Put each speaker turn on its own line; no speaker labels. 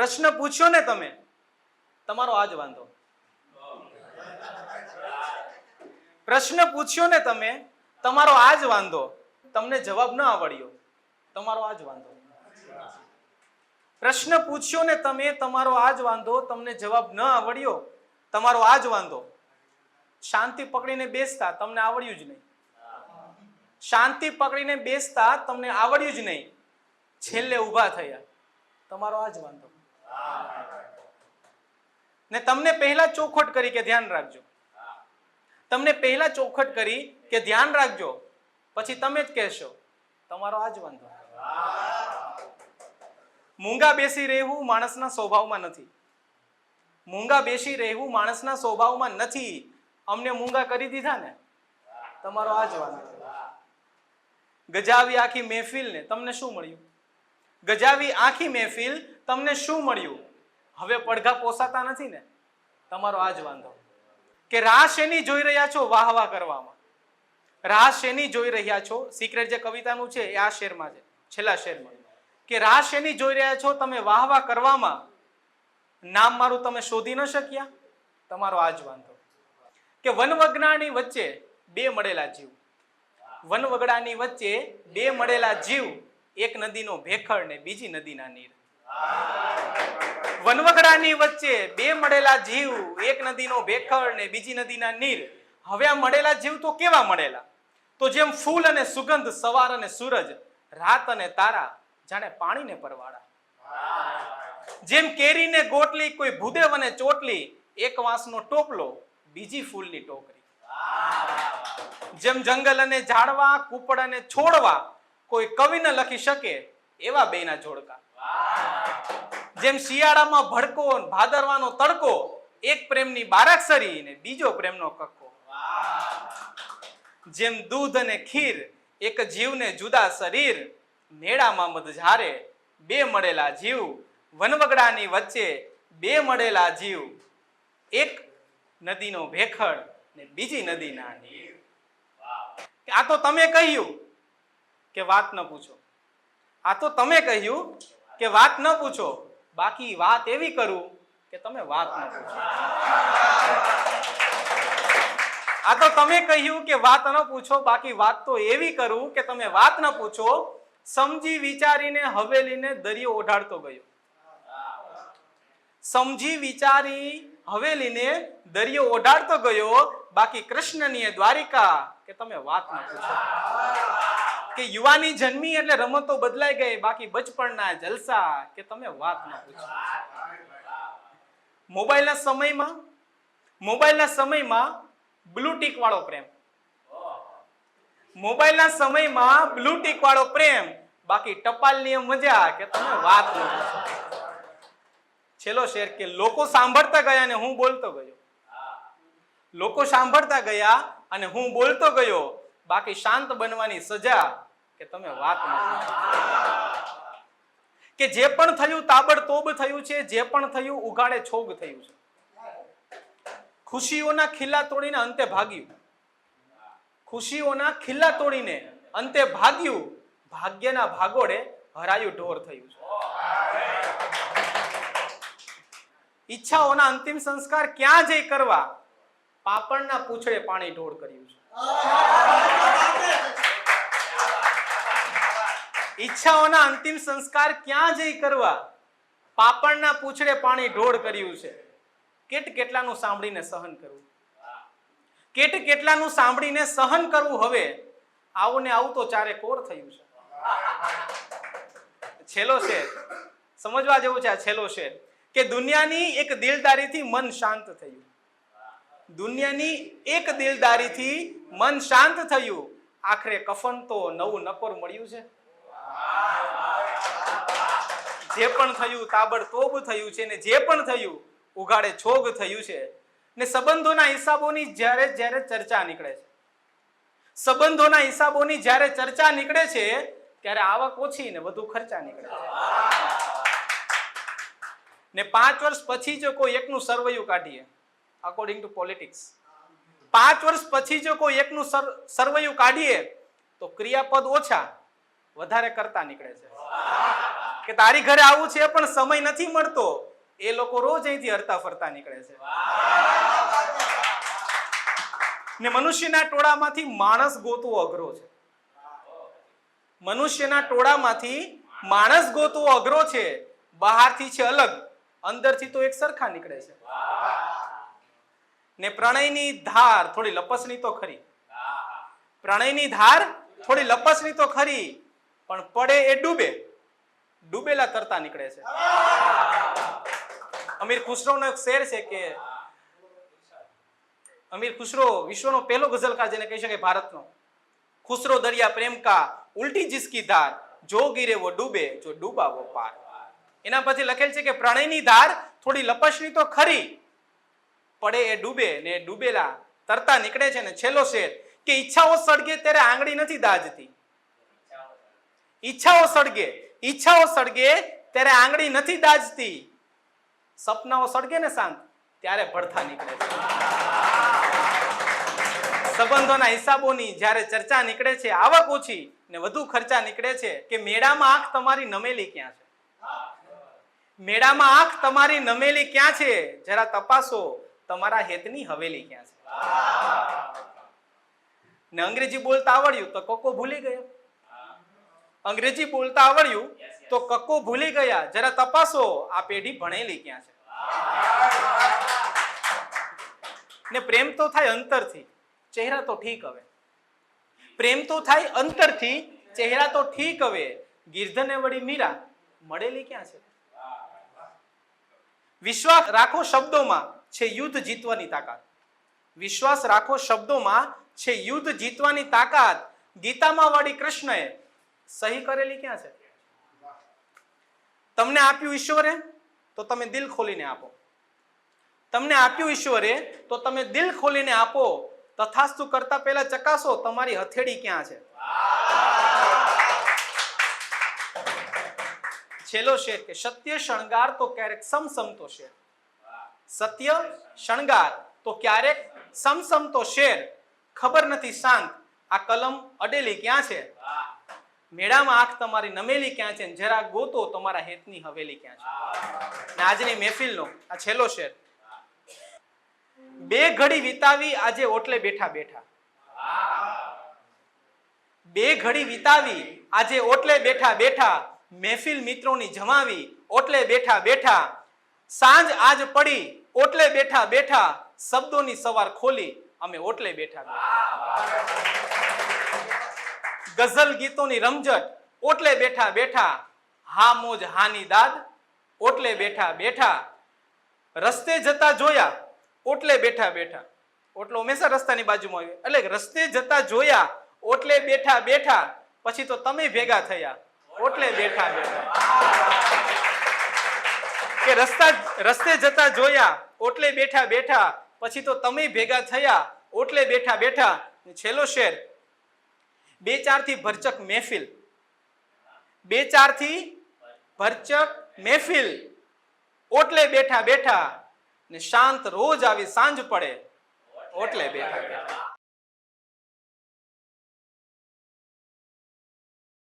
પ્રશ્ન પૂછ્યો ને તમે, તમારો આ જ વાંધો. પ્રશ્ન પૂછ્યો ને તમે, તમારો આ જ વાંધો. તમને જવાબ ન આવડ્યો, તમારો આ જ વાંધો. પ્રશ્ન પૂછ્યો ને તમે, તમારો આ જ વાંધો, તમને જવાબ ન આવડ્યો, તમારો આ જ વાંધો. શાંતિ પકડીને બેસતા, તમને આવડ્યું જ નહીં. શાંતિ પકડીને બેસતા, તમને આવડ્યું જ નહીં. છેલ્લે ઊભા થયા. તમારો આ જ વાંધો. ને તમને પહેલા ચોખટ કરી કે ધ્યાન રાખજો. તમને પહેલા ચોખટ કરી કે ધ્યાન રાખજો. પછી તમે જ કહેશો, તમારો આ વાંધો મૂંગા બેસી રહેવું માણસના સ્વભાવમાં નથી. મૂંગા બેસી રહેવું માણસના સ્વભાવમાં નથી. અમને મૂંગા કરી દીધા ને? તમારો આ જ વાંધો ગજાવી આખી મહેફિલ ને તમને શું મળ્યું? ગજાવી આખી મહેફિલ તમને શું મળ્યું? હવે પડઘા પોસાતા નથી ને? તમારો આ જ વાંધો. કે રાહ શેની જોઈ રહ્યા છો વાહ વાહ કરવામાં? રાહ શેની જોઈ રહ્યા છો? સિક્રેટ જે કવિતાનું છે એ આ શેરમાં છે, છેલ્લા શેરમાં. કે રાહ શેની જોઈ રહ્યા છો તમે વાહ વાહ કરવામાં? નામ મારું તમે શોધી ન શક્યા? તમારો આ જ વાંધો. કે વનવગડાની વચ્ચે બે મળેલા જીવ. વનવગડાની વચ્ચે બે મળેલા જીવ, એક નદીનો ભેખડ ને બીજી નદીના નીર. વનવગડાની વચ્ચે બે મળેલા જીવ, એક નદીનો ભેખડ ને બીજી નદીના નીર. હવે આ મળેલા જીવ તો કેવા મળેલા? તો જેમ ફૂલ અને સુગંધ, સવાર અને સૂરજ, રાત અને તારા, જાણે પાણીને પરવાળા. જેમ કેરીને ગોટલી, કોઈ ભૂદેવ અને ચોટલી, એક વાંસનો ટોપલો, બીજી ફૂલની ટોકરી. જેમ જંગલ અને ઝાડવા કુપડ અને છોડવા, કોઈ કવિ ન લખી શકે, એવા બેના જોડકા. જેમ શિયાળામાં ભડકો ભાદરવાનો તડકો, એક પ્રેમની બારાક્ષરી ને બીજો પ્રેમનો કક્કો. જેમ દૂધ અને ખીર, એક જીવને જુદા શરીર, મેળામાં મધજારે, બે મળેલા જીવ, વનવગડાની વચ્ચે બે મળેલા જીવ, એક નદીનો ભેખડ ને બીજી નદીના નીર આ તો તમે કહ્યું કે વાત ન પૂછો. આ તો તમે કહ્યું કે વાત ન પૂછો, બાકી વાત એવી કરું કે તમે વાત ન પૂછો. આ તો તમે કહ્યું કે વાત ન પૂછો, બાકી વાત તો એવી કરું કે તમે વાત ન પૂછો, સમજી વિચારીને હવેલીને દરિયો ઓઢાડતો ગયો. સમજી વિચારી હવેલીને દરિયો ઓઢાડતો ગયો, બાકી કૃષ્ણની દ્વારિકા કે તમે વાત ન પૂછો. કે યુવાની જન્મી એટલે રમતો બદલાઈ ગઈ, બાકી બચપણના જલસા કે તમે વાત ન પૂછો. મોબાઈલના સમયમાં મોબાઈલના સમયમાં બ્લુ વાળો પ્રેમ. મોબાઈલના સમયમાં બ્લુ વાળો પ્રેમ. બાકી ટપાલની મજા કે તમે વાત ન પૂછો. છેલ્લો શેર કે લોકો સાંભળતા ગયા અને હું બોલતો ગયો. લોકો સાંભળતા ગયા અને હું બોલતો ગયો. બાકી શાંત બનવાની સજા કે તમે વાત કે જે પણ થયું તાબડતોબ થયું છે, જે પણ થયું ઉગાડે છોગ થયું છે. ખુશીઓના ખિલ્લા તોડીને અંતે ભાગ્યું. ખુશીઓના ખિલ્લા તોડીને અંતે ભાગ્યું, ભાગ્યના ભાગોડે હરાયું ઢોર થયું છે. ઈચ્છાઓના અંતિમ સંસ્કાર ક્યાં જઈ કરવા? પાપણના પૂછડે પાણી ઢોળ કર્યું છે. ઈચ્છાઓના અંતિમ સંસ્કાર ક્યાં જઈ કરવા? પાપણના પૂછડે પાણી ઢોળ કર્યું છે. કેટ કેટલાનું સાંભળીને સહન કરવું? કેટ કેટલાનું સાંભળીને સહન કરવું હવે? આવું ને આવું તો ચારે કોર થયું છે. છેલ્લો શેર સમજવા જેવું છે આ છેલ્લો શેર કે દુનિયાની એક દિલદારીથી મન શાંત થયું. દુનિયાની એક દિલદારીથી મન શાંત થયું. આખરે કફન તો નવું નકોર મળ્યું છે. જે પણ થયું, તાબડતોબ થયું છે ને જે પણ થયું, ઉઘાડે છોગ થયું છે ને સંબંધોના હિસાબોની જ્યારે જ્યારે ચર્ચા નીકળે છે. સંબંધોના હિસાબોની જ્યારે ચર્ચા નીકળે છે, ત્યારે આવક ઓછી ને વધુ ખર્ચા નીકળે છે. ને પાંચ વર્ષ પછી જો કોઈ એકનું સર્વયુ કાઢીએ અકોર્ડિંગ ટુ પોલિટિક્સ પાંચ વર્ષ પછી જો કોઈ એકનું સર- સરવૈયું કાઢીએ, તો ક્રિયાપદ ઓછા વધારે કરતા નીકળે છે. કે તારી ઘરે આવું છે પણ સમય નથી મળતો, એ લોકો રોજ અહીંથી હરતા ફરતા નીકળે છે. ને મનુષ્યના ટોળામાંથી માણસ ગોતવો અઘરો છે. મનુષ્યના ટોળામાંથી માણસ ગોતવો અઘરો છે, બહારથી છે અલગ, અંદરથી તો એક સરખા નીકળે છે. ને પ્રણયની ધાર થોડી લપસણી તો ખરી. પ્રણયની ધાર થોડી લપસણી તો ખરી પણ પડે એ ડૂબે. ડૂબેલા તરતા નીકળે છે. અમીર ખુસરોનો એક શેર છે કે, અમીર ખુસરો વિશ્વનો પહેલો ગઝલકાર જેને કહી શકાય ભારતનો. ખુસરો દરિયા પ્રેમ કા ઉલટી જિસકી ધાર, જો ગીરે વો ડૂબે, જો ડૂબા વો પાર. એના પછી લખેલ છે કે પ્રણયની ધાર થોડી લપસણી તો ખરી, પડે એ ડૂબે ને ડૂબેલા તરતા નીકળે છે ને છેલ્લો શેર, કે ઈચ્છાઓ સળગે ત્યારે આંગળી નથી દાજતી. ઈચ્છાઓ સળગે. ઈચ્છાઓ સળગે ત્યારે આંગળી નથી દાજતી. સપનાઓ સળગે ને શાંત, ત્યારે ભડથા નીકળે છે. સંબંધોના હિસાબોની જ્યારે ચર્ચા નીકળે છે, આવક ઓછી ને વધુ ખર્ચા નીકળે છે, કે મેળામાં આંખ તમારી નમેલી ક્યાં છે? મેળામાં આંખ તમારી નમેલી ક્યાં છે? જરા તપાસો, તમારા હેતની હવેલી ક્યાં છે? ને અંગ્રેજી બોલતા આવડ્યું તો કક્કો ભૂલી ગયો. અંગ્રેજી બોલતા આવડ્યું તો કક્કો ભૂલી ગયા. જરા તપાસો આ પેઢી ભણેલી ક્યાં છે? ને પ્રેમ તો થાય અંતરથી. ચહેરા તો ઠીક હવે. પ્રેમ તો થાય અંતરથી ચહેરા તો ઠીક હવે. ગિરધને વળી મીરા મળેલી ક્યાં છે? વિશ્વાસ રાખો શબ્દોમાં છે યુદ્ધ જીતવાની તાકાત. વિશ્વાસ રાખો શબ્દોમાં છે યુદ્ધ જીતવાની તાકાત. ગીતામાં વાળી કૃષ્ણએ સહી કરેલી ક્યાં છે? તમને આપ્યું ઈશ્વરે, તો તમે દિલ ખોલીને આપો. તમને આપ્યું ઈશ્વરે, તો તમે દિલ ખોલીને આપો. તથાસ્તુ કરતા પહેલા ચકાસો તમારી હથેળી ક્યાં છે? છેલ્લો શેર કે સત્ય શણગાર તો ક્યારેક સમસમતો શેર. સત્ય શણગાર તો ક્યારેક સમસમતો શેર. ખબર નથી શાંત, આ કલમ અડેલી ક્યાં છે? મેળામાં આંખ તમારી નમેલી ક્યાં છે જરા ગોતો, તમારા હેતની હવેલી ક્યાં છે? ને આજની મહેફિલનો, આ છેલ્લો શેર. બે ઘડી વિતાવી આજે ઓટલે બેઠા બેઠા. બે ઘડી વિતાવી આજે ઓટલે બેઠા બેઠા, મહેફિલ મિત્રોની જમાવી ઓટલે બેઠા બેઠા. સાંજ આજ પડી, ઓટલે બેઠા બેઠા, શબ્દોની સવાર ખોલી, અમે ઓટલે બેઠા. ગઝલ ગીતોની રમઝટ, ઓટલે બેઠા બેઠા, હા મોજ હાની દાદ, ઓટલે બેઠા બેઠા, રસ્તે જતા જોયા, ઓટલે બેઠા બેઠા. ઓટલો હંમેશા રસ્તાની બાજુમાં આવ્યો એટલે રસ્તે જતા જોયા, ઓટલે બેઠા બેઠા, પછી તો તમે ભેગા થયા, ઓટલે બેઠા બેઠા. કે રસ્તા, રસ્તે જતા જોયા, ઓટલે બેઠા બેઠા, પછી તો તમે ભેગા થયા, ઓટલે બેઠા બેઠા. છેલ્લો શેર બે ચારથી ભરચક મહેફિલ. બે ચારથી ભરચક મહેફિલ. ઓટલે બેઠા બેઠા ને શાંત રોજ આવી સાંજ પડે. ઓટલે બેઠા બેઠા.